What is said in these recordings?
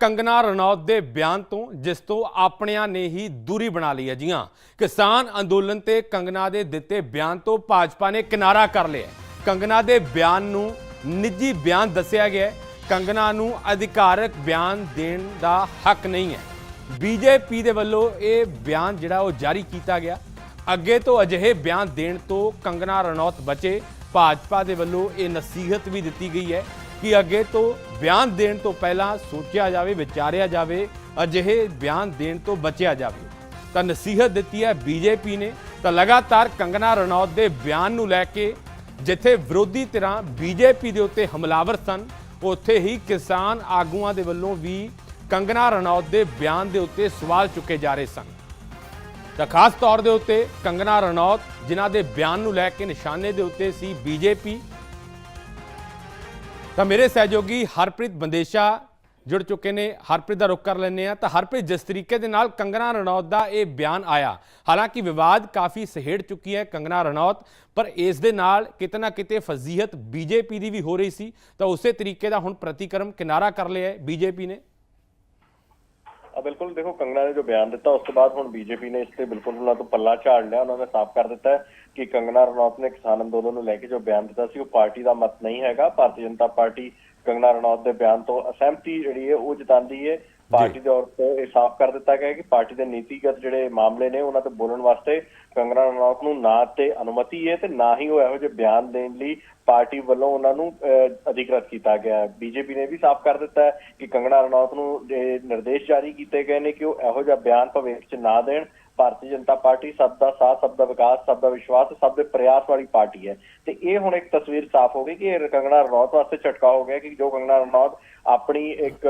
ਕੰਗਨਾ ਰਣੌਤ ਦੇ ਬਿਆਨ ਤੋਂ, ਜਿਸ ਤੋਂ ਆਪਣਿਆਂ ਨੇ ਹੀ ਦੂਰੀ ਬਣਾ ਲਈ ਹੈ ਜੀ ਹਾਂ। ਕਿਸਾਨ ਅੰਦੋਲਨ ਤੇ ਕੰਗਨਾ ਦੇ ਦਿੱਤੇ ਬਿਆਨ ਤੋਂ ਭਾਜਪਾ ਨੇ ਕਿਨਾਰਾ ਕਰ ਲਿਆ ਕੰਗਨਾ ਦੇ ਬਿਆਨ ਨੂੰ ਨਿੱਜੀ ਬਿਆਨ ਦੱਸਿਆ ਗਿਆ ਕੰਗਨਾ ਨੂੰ ਅਧਿਕਾਰਕ ਬਿਆਨ ਦੇਣ ਦਾ ਹੱਕ ਨਹੀਂ ਹੈ। ਬੀਜੇਪੀ ਦੇ ਵੱਲੋਂ ਇਹ ਬਿਆਨ ਜਿਹੜਾ ਉਹ ਜਾਰੀ ਕੀਤਾ ਗਿਆ। ਅੱਗੇ ਤੋਂ ਅਜਿਹੇ ਬਿਆਨ ਦੇਣ ਤੋਂ ਕੰਗਨਾ ਰਣੌਤ ਬਚੇ। ਭਾਜਪਾ ਦੇ ਵੱਲੋਂ ਇਹ ਨਸੀਹਤ ਵੀ ਦਿੱਤੀ ਗਈ ਹੈ। ਕਿ ਅੱਗੇ ਤੋਂ ਬਿਆਨ ਦੇਣ ਤੋਂ ਪਹਿਲਾਂ ਸੋਚਿਆ ਜਾਵੇ, ਵਿਚਾਰਿਆ ਜਾਵੇ, ਅਜਿਹੇ ਬਿਆਨ ਦੇਣ ਤੋਂ ਬਚਿਆ ਜਾਵੇ। ਤਾਂ ਨਸੀਹਤ ਦਿੱਤੀ ਹੈ ਬੀਜੇਪੀ ਨੇ। ਤਾਂ ਲਗਾਤਾਰ ਕੰਗਨਾ ਰਣੌਤ ਦੇ ਬਿਆਨ ਨੂੰ ਲੈ ਕੇ ਜਿੱਥੇ ਵਿਰੋਧੀ ਧਿਰਾਂ ਬੀਜੇਪੀ ਦੇ ਉੱਤੇ ਹਮਲਾਵਰ ਸਨ, ਉੱਥੇ ਹੀ ਕਿਸਾਨ ਆਗੂਆਂ ਦੇ ਵੱਲੋਂ ਵੀ ਕੰਗਨਾ ਰਣੌਤ ਦੇ ਬਿਆਨ ਦੇ ਉੱਤੇ ਸਵਾਲ ਚੁੱਕੇ ਜਾ ਰਹੇ ਸਨ। ਤਾਂ ਖਾਸ ਤੌਰ ਦੇ ਉੱਤੇ ਕੰਗਨਾ ਰਣੌਤ, ਜਿਨ੍ਹਾਂ ਦੇ ਬਿਆਨ ਨੂੰ ਲੈ ਕੇ ਨਿਸ਼ਾਨੇ ਦੇ ਉੱਤੇ ਸੀ ਬੀਜੇਪੀ ਤਾਂ ਮੇਰੇ ਸਹਿਯੋਗੀ ਹਰਪ੍ਰੀਤ ਬੰਦੇਸ਼ਾ ਜੁੜ ਚੁੱਕੇ ਨੇ। ਹਰਪ੍ਰੀਤ ਦਾ ਰੁਖ ਕਰ ਲੈਂਦੇ ਆ ਤਾਂ ਹਰਪ੍ਰੀਤ, ਜਿਸ ਤਰੀਕੇ ਦੇ ਨਾਲ ਕੰਗਨਾ ਰਣੌਤ ਦਾ ਇਹ ਬਿਆਨ ਆਇਆ, ਹਾਲਾਂਕਿ ਵਿਵਾਦ ਕਾਫੀ ਸਹਿੜ ਚੁੱਕੀ ਹੈ ਕੰਗਨਾ ਰਣੌਤ, ਪਰ ਇਸ ਦੇ ਨਾਲ ਕਿਤੇ ਨਾ ਕਿਤੇ ਫਜ਼ੀਹਤ ਬੀਜੇਪੀ ਦੀ ਵੀ ਹੋ ਰਹੀ ਸੀ। ਤਾਂ ਉਸੇ ਤਰੀਕੇ ਦਾ ਹੁਣ ਪ੍ਰਤੀਕਰਮ ਕਿਨਾਰਾ ਕਰ ਲਿਆ ਹੈ ਬੀਜੇਪੀ ਨੇ। ਬਿਲਕੁਲ ਦੇਖੋ ਕੰਗਣਾ ਨੇ ਜੋ ਬਿਆਨ ਦਿੱਤਾ, ਉਸ ਤੋਂ ਬਾਅਦ ਹੁਣ ਬੀਜੇਪੀ ਨੇ ਇਸ ਤੇ ਬਿਲਕੁਲ ਉਹਨਾਂ ਤੋਂ ਪੱਲਾ ਝਾੜ ਲਿਆ, ਉਹਨਾਂ ਨੇ ਸਾਫ਼ ਕਰ ਦਿੱਤਾ ਕਿ ਕੰਗਣਾ ਰਣੌਤ ਨੇ ਕਿਸਾਨ ਅੰਦੋਲਨ ਨੂੰ ਲੈ ਕੇ ਜੋ ਬਿਆਨ ਦਿੱਤਾ ਸੀ, ਉਹ ਪਾਰਟੀ ਦਾ ਮਤ ਨਹੀਂ ਹੈਗਾ। ਭਾਰਤੀ ਜਨਤਾ ਪਾਰਟੀ ਕੰਗਣਾ ਰਣੌਤ ਦੇ ਬਿਆਨ ਤੋਂ ਅਸਹਿਮਤੀ ਜਿਹੜੀ ਹੈ, ਉਹ ਜਤਾਉਂਦੀ ਹੈ। ਪਾਰਟੀ ਦੇ ਔਰ ਤੋਂ ਇਹ ਸਾਫ਼ ਕਰ ਦਿੱਤਾ ਗਿਆ ਕਿ ਪਾਰਟੀ ਦੇ ਨੀਤੀਗਤ ਜਿਹੜੇ ਮਾਮਲੇ ਨੇ ਉਹਨਾਂ ਤੇ ਬੋਲਣ ਵਾਸਤੇ ਕੰਗਣਾ ਰਣੌਤ ਨੂੰ ਨਾ ਤੇ ਅਨੁਮਤੀ ਹੈ ਤੇ ਨਾ ਹੀ ਉਹ ਇਹੋ ਜਿਹੇ ਬਿਆਨ ਦੇਣ ਲਈ ਪਾਰਟੀ ਵੱਲੋਂ ਉਹਨਾਂ ਨੂੰ ਅਹ, ਅਧਿਕ੍ਰਿਤ ਕੀਤਾ ਗਿਆ ਹੈ। ਬੀਜੇਪੀ ਨੇ ਵੀ ਸਾਫ਼ ਕਰ ਦਿੱਤਾ ਹੈ ਕਿ ਕੰਗਣਾ ਰਣੌਤ ਨੂੰ ਨਿਰਦੇਸ਼ ਜਾਰੀ ਕੀਤੇ ਗਏ ਨੇ ਕਿ ਉਹ ਇਹੋ ਜਿਹਾ ਬਿਆਨ ਭਵਿੱਖ 'ਚ ਨਾ ਦੇਣ। ਭਾਰਤੀ ਜਨਤਾ ਪਾਰਟੀ ਸਭ ਦਾ ਸਾਥ ਸਭ ਦਾ ਵਿਕਾਸ ਸਭ ਦਾ ਵਿਸ਼ਵਾਸ ਸਭ ਦੇ ਪ੍ਰਯਾਸ ਵਾਲੀ ਪਾਰਟੀ ਹੈ। ਤੇ ਇਹ ਹੁਣ ਇੱਕ ਤਸਵੀਰ ਸਾਫ਼ ਹੋ ਗਈ ਕਿ ਇਹ ਕੰਗਣਾ ਰਣੌਤ ਵਾਸਤੇ ਝਟਕਾ ਹੋ ਗਿਆ ਕਿ ਜੋ ਕੰਗਣਾ ਰਣੌਤ ਆਪਣੀ ਇੱਕ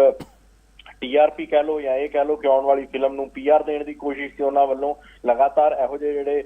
ਟੀਆਰਪੀ ਕਹਿ ਲੋ ਜਾਂ ਇਹ ਕਹਿ ਲੋ ਕਿ ਆਉਣ ਵਾਲੀ ਫਿਲਮ ਨੂੰ ਪੀਆਰ ਦੇਣ ਦੀ ਕੋਸ਼ਿਸ਼ ਸੀ ਉਹਨਾਂ ਵੱਲੋਂ ਲਗਾਤਾਰ ਇਹੋ ਜਿਹੇ ਜਿਹੜੇ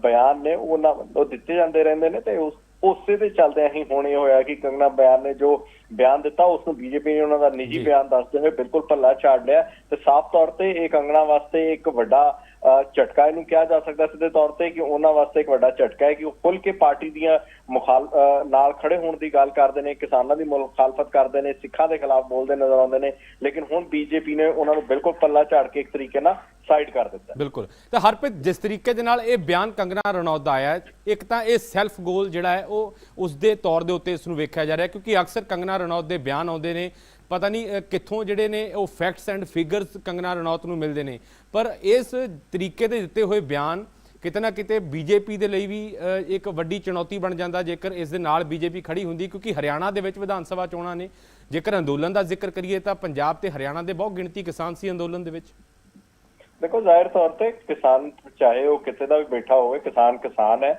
ਬਿਆਨ ਨੇ ਉਹ ਉਹਨਾਂ ਵੱਲੋਂ ਦਿੱਤੇ ਜਾਂਦੇ ਰਹਿੰਦੇ ਨੇ ਤੇ ਉਸ ਉਸੇ ਦੇ ਚੱਲਦਿਆਂ ਹੀ ਹੁਣ ਇਹ ਹੋਇਆ ਕਿ ਕੰਗਨਾ ਬਿਆਨ ਨੇ ਜੋ ਬਿਆਨ ਦਿੱਤਾ ਉਸ ਨੂੰ ਬੀਜੇਪੀ ਨੇ ਉਹਨਾਂ ਦਾ ਨਿੱਜੀ। ਬਿਆਨ ਦੱਸਦੇ ਹੋਏ ਬਿਲਕੁਲ ਪੱਲਾ ਝਾੜ ਲਿਆ ਤੇ ਸਾਫ਼ ਤੌਰ ਤੇ ਇਹ ਕੰਗਣਾ ਵਾਸਤੇ ਇੱਕ ਵੱਡਾ ਝਟਕਾ ਇਹਨੂੰ ਕਿਹਾ ਜਾ ਸਕਦਾ ਸਿੱਧੇ ਤੌਰ ਤੇ ਕਿ ਉਹਨਾਂ ਵਾਸਤੇ ਇੱਕ ਵੱਡਾ ਝਟਕਾ ਹੈ ਕਿ ਉਹ ਖੁੱਲ ਕੇ ਪਾਰਟੀ ਦੀਆਂ ਮੁਖਾਲ ਨਾਲ ਖੜੇ ਹੋਣ ਦੀ ਗੱਲ ਕਰਦੇ ਨੇ, ਕਿਸਾਨਾਂ ਦੀ ਮੁਖਾਲਫਤ ਕਰਦੇ ਨੇ, ਸਿੱਖਾਂ ਦੇ ਖਿਲਾਫ ਬੋਲਦੇ ਨਜ਼ਰ ਆਉਂਦੇ ਨੇ, ਲੇਕਿਨ ਹੁਣ ਬੀਜੇਪੀ ਨੇ ਉਹਨਾਂ ਨੂੰ ਬਿਲਕੁਲ ਪੱਲਾ ਝਾੜ ਕੇ ਇੱਕ ਤਰੀਕੇ ਨਾਲ ਸਾਈਡ ਕਰ ਦਿੱਤਾ। ਬਿਲਕੁਲ। ਤਾਂ ਹਰਪ੍ਰੀਤ, ਜਿਸ ਤਰੀਕੇ ਦੇ ਨਾਲ ਇਹ ਬਿਆਨ ਕੰਗਨਾ ਰਣੌਤ ਦਾ ਆਇਆ, ਇੱਕ ਤਾਂ ਇਹ ਸੈਲਫ ਗੋਲ ਜਿਹੜਾ ਹੈ, ਉਹ ਉਸ ਦੇ ਤੌਰ ਦੇ ਉੱਤੇ ਇਸ ਨੂੰ ਵੇਖਿਆ ਜਾ ਰਿਹਾ, ਕਿਉਂਕਿ ਅਕਸਰ ਕੰਗਨਾ ਰਣੌਤ ਦੇ ਬਿਆਨ ਆਉਂਦੇ ਨੇ ਪਤਾ ਨਹੀਂ ਕਿੱਥੋਂ ਜਿਹੜੇ ਨੇ ਉਹ facts and figures Kangana Ranaut ਨੂੰ ਮਿਲਦੇ ਨੇ। ਪਰ ਇਸ ਤਰੀਕੇ ਦੇ ਦਿੱਤੇ ਹੋਏ ਬਿਆਨ ਕਿਤੇ ਨਾ ਕਿਤੇ ਬੀਜੇਪੀ ਦੇ ਲਈ ਵੀ ਇੱਕ ਵੱਡੀ ਚੁਣੌਤੀ ਬਣ ਜਾਂਦਾ ਜੇਕਰ ਇਸ ਦੇ ਨਾਲ ਬੀਜੇਪੀ ਖੜੀ ਹੁੰਦੀ, ਕਿਉਂਕਿ ਹਰਿਆਣਾ ਦੇ ਵਿੱਚ ਵਿਧਾਨ ਸਭਾ ਚੋਣਾਂ ਨੇ। ਜੇਕਰ ਅੰਦੋਲਨ ਦਾ ਜ਼ਿਕਰ ਕਰੀਏ ਤਾਂ ਪੰਜਾਬ ਤੇ ਹਰਿਆਣਾ ਦੇ ਬਹੁਤ ਗਿਣਤੀ ਕਿਸਾਨ ਸੀ ਅੰਦੋਲਨ ਦੇ ਵਿੱਚ। ਦੇਖੋ ਜ਼ਾਹਿਰ ਤੌਰ ਤੇ ਕਿਸਾਨ ਚਾਹੇ ਉਹ ਕਿਤੇ ਦਾ ਵੀ ਬੈਠਾ ਹੋਵੇ ਕਿਸਾਨ ਕਿਸਾਨ ਹੈ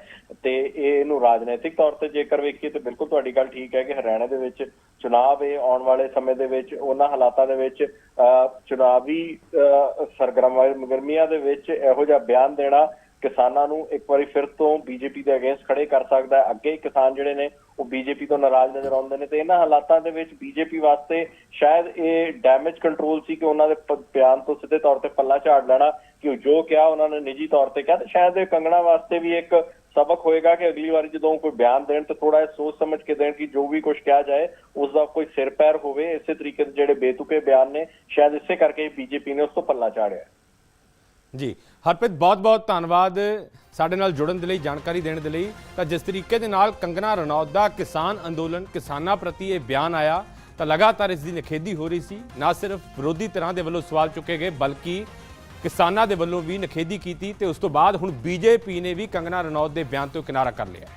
ਤੇ ਇਹ ਇਹਨੂੰ ਰਾਜਨੀਤਿਕ ਤੌਰ ਤੇ ਜੇਕਰ ਵੇਖੀਏ ਤੇ ਬਿਲਕੁਲ ਤੁਹਾਡੀ ਗੱਲ ਠੀਕ ਹੈ ਕਿ ਹਰਿਆਣਾ ਦੇ ਵਿੱਚ ਚੁਣਾਵ ਹੈ ਆਉਣ ਵਾਲੇ ਸਮੇਂ ਦੇ ਵਿੱਚ ਉਹਨਾਂ ਹਾਲਾਤਾਂ ਦੇ ਵਿੱਚ ਅਹ, ਚੁਣਾਵੀ ਅਹ, ਸਰਗਰਮ ਗਰਮੀਆਂ ਦੇ ਵਿੱਚ ਇਹੋ ਜਿਹਾ ਬਿਆਨ ਦੇਣਾ ਕਿਸਾਨਾਂ ਨੂੰ ਇੱਕ ਵਾਰੀ ਫਿਰ ਤੋਂ ਬੀਜੇਪੀ ਦੇ ਅਗੇਂਸਟ ਖੜੇ ਕਰ ਸਕਦਾ ਹੈ। ਅੱਗੇ ਕਿਸਾਨ ਜਿਹੜੇ ਨੇ, ਉਹ ਬੀਜੇਪੀ ਤੋਂ ਨਾਰਾਜ਼ ਨਜ਼ਰ ਆਉਂਦੇ ਨੇ ਤੇ ਇਹਨਾਂ ਹਾਲਾਤਾਂ ਦੇ ਵਿੱਚ ਬੀਜੇਪੀ ਵਾਸਤੇ ਸ਼ਾਇਦ ਇਹ ਡੈਮੇਜ ਕੰਟਰੋਲ ਸੀ ਕਿ ਉਹਨਾਂ ਦੇ ਬਿਆਨ ਤੋਂ ਸਿੱਧੇ ਤੌਰ ਤੇ ਪੱਲਾ ਝਾੜ ਲੈਣਾ ਕਿ ਜੋ ਕਿਹਾ ਉਹਨਾਂ ਨੇ ਨਿੱਜੀ ਤੌਰ ਤੇ ਕਿਹਾ ਤੇ ਸ਼ਾਇਦ ਇਹ ਕੰਗਣਾ ਵਾਸਤੇ ਵੀ ਇੱਕ ਸਬਕ ਹੋਏਗਾ ਕਿ ਅਗਲੀ ਵਾਰੀ ਜਦੋਂ ਕੋਈ ਬਿਆਨ ਦੇਣ ਤਾਂ ਥੋੜਾ ਜਿਹਾ ਸੋਚ ਸਮਝ ਕੇ ਦੇਣ ਕਿ ਜੋ ਵੀ ਕੁਝ ਕਿਹਾ ਜਾਏ ਉਸ ਦਾ ਕੋਈ ਸਿਰ ਪੈਰ ਹੋਵੇ, ਇਸੇ ਤਰੀਕੇ ਦੇ ਜਿਹੜੇ ਬੇਤੁਕੇ ਬਿਆਨ ਨੇ, ਸ਼ਾਇਦ ਇਸੇ ਕਰਕੇ ਬੀਜੇਪੀ ਨੇ ਉਸ ਤੋਂ ਪੱਲਾ ਝਾੜਿਆ। ਜੀ। ਹਰਪ੍ਰੀਤ, ਬਹੁਤ-ਬਹੁਤ ਧੰਨਵਾਦ ਸਾਡੇ ਨਾਲ ਜੁੜਨ ਦੇ ਲਈ, ਜਾਣਕਾਰੀ ਦੇਣ ਦੇ ਲਈ। ਤਾਂ ਜਿਸ ਤਰੀਕੇ ਦੇ ਨਾਲ ਕੰਗਨਾ ਰਣੌਤ ਦਾ ਕਿਸਾਨ ਅੰਦੋਲਨ, ਕਿਸਾਨਾਂ ਪ੍ਰਤੀ ਇਹ ਬਿਆਨ ਆਇਆ, ਤਾਂ ਲਗਾਤਾਰ ਇਸ ਦੀ ਨਖੇਦੀ ਹੋ ਰਹੀ ਸੀ। ਨਾ ਸਿਰਫ ਵਿਰੋਧੀ ਧਿਰਾਂ ਦੇ ਵੱਲੋਂ ਸਵਾਲ ਚੁੱਕੇ ਗਏ, ਬਲਕਿ ਕਿਸਾਨਾਂ ਦੇ ਵੱਲੋਂ ਵੀ ਨਖੇਦੀ ਕੀਤੀ ਤੇ ਉਸ ਤੋਂ ਬਾਅਦ ਹੁਣ ਬੀਜੇਪੀ ਨੇ ਵੀ ਕੰਗਨਾ ਰਣੌਤ ਦੇ ਬਿਆਨ ਤੋਂ ਕਿਨਾਰਾ ਕਰ ਲਿਆ।